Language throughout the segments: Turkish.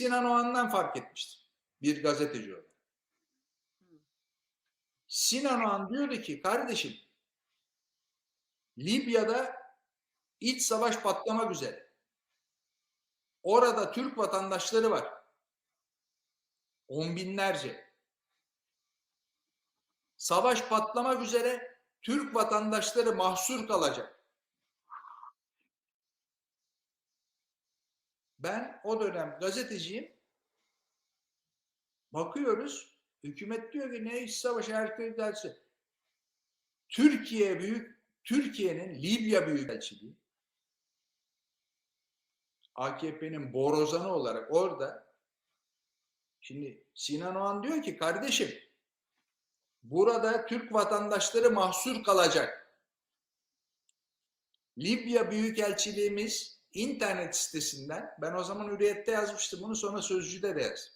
Sinan Oğan'dan fark etmiştim. Bir gazeteci olarak. Sinan Oğan diyordu ki kardeşim Libya'da iç savaş patlamak üzere. Orada Türk vatandaşları var. On binlerce. Savaş patlamak üzere Türk vatandaşları mahsur kalacak. Ben o dönem gazeteciyim. Bakıyoruz. Hükümet diyor ki ne iç savaşı dersi. Türkiye büyük Türkiye'nin Libya Büyükelçiliği AKP'nin borazanı olarak orada şimdi Sinan Oğan diyor ki kardeşim burada Türk vatandaşları mahsur kalacak. Libya Büyükelçiliğimiz internet sitesinden ben o zaman Hürriyet'te yazmıştım bunu sonra Sözcü'de de yazdım.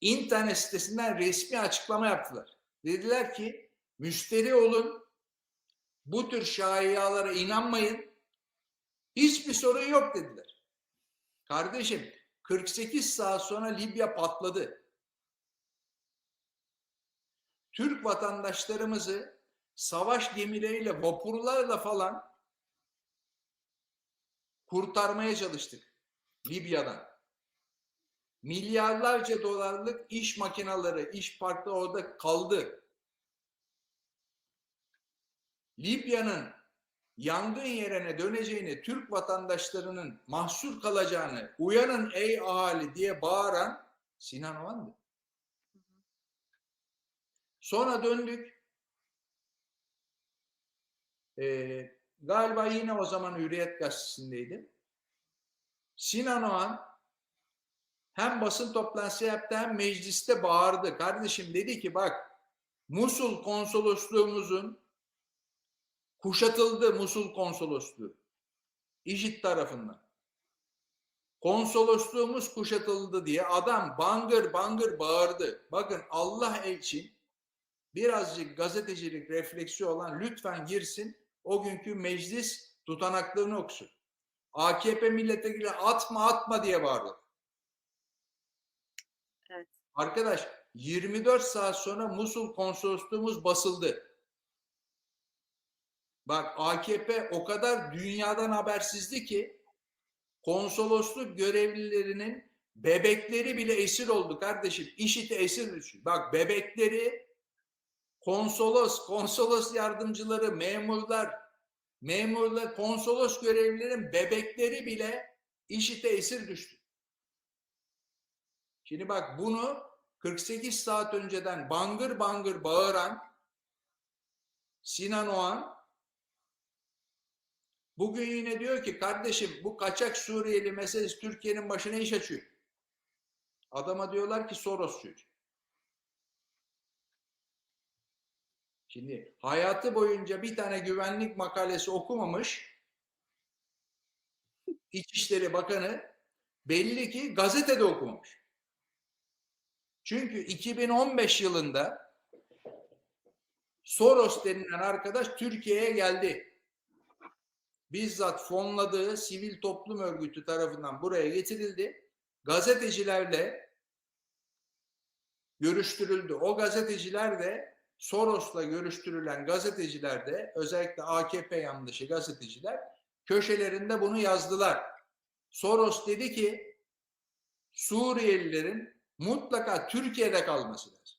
İnternet sitesinden resmi açıklama yaptılar. Dediler ki müşteri olun bu tür şayialara inanmayın. Hiçbir sorun yok dediler. Kardeşim 48 saat sonra Libya patladı. Türk vatandaşlarımızı savaş gemileriyle, vapurlarla falan kurtarmaya çalıştık Libya'dan. Milyarlarca dolarlık iş makineleri, iş parkları orada kaldı. Libya'nın yangın yerine döneceğini, Türk vatandaşlarının mahsur kalacağını, uyanın ey ahali diye bağıran Sinan Oğan'dı. Sonra döndük. Ee, galiba yine o zaman Hürriyet Gazetesi'ndeydim. Sinan Oğan hem basın toplantısı yaptı hem mecliste bağırdı. Kardeşim dedi ki bak Musul konsolosluğumuzun kuşatıldı Musul konsolosluğu. İşit tarafından. Konsolosluğumuz kuşatıldı diye adam bangır bangır bağırdı. Bakın Allah için birazcık gazetecilik refleksi olan lütfen girsin o günkü meclis tutanaklarını okusun. AKP milletvekili atma atma diye bağırdı. Evet. Arkadaş 24 saat sonra Musul konsolosluğumuz basıldı. Bak AKP o kadar dünyadan habersizdi ki konsolosluk görevlilerinin bebekleri bile esir oldu kardeşim. İşite esir düşün. Bak bebekleri konsolos, konsolos yardımcıları, memurlar, memurlar, konsolos görevlilerin bebekleri bile işite esir düştü. Şimdi bak bunu 48 saat önceden bangır bangır bağıran Sinan Oğan bugün yine diyor ki kardeşim bu kaçak Suriyeli meselesi Türkiye'nin başına iş açıyor. Adama diyorlar ki Soros Şimdi hayatı boyunca bir tane güvenlik makalesi okumamış İçişleri Bakanı belli ki gazetede okumamış. Çünkü 2015 yılında Soros denilen arkadaş Türkiye'ye geldi. Bizzat fonladığı sivil toplum örgütü tarafından buraya getirildi. Gazetecilerle görüştürüldü. O gazeteciler de Soros'la görüştürülen gazeteciler de özellikle AKP yanlışı gazeteciler köşelerinde bunu yazdılar. Soros dedi ki Suriyelilerin mutlaka Türkiye'de kalması lazım.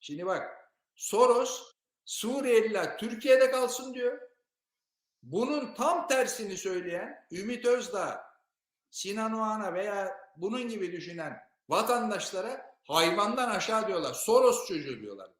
Şimdi bak Soros Suriyeliler Türkiye'de kalsın diyor. Bunun tam tersini söyleyen Ümit Özdağ, Sinan Oğan'a veya bunun gibi düşünen vatandaşlara hayvandan aşağı diyorlar. Soros çocuğu diyorlar.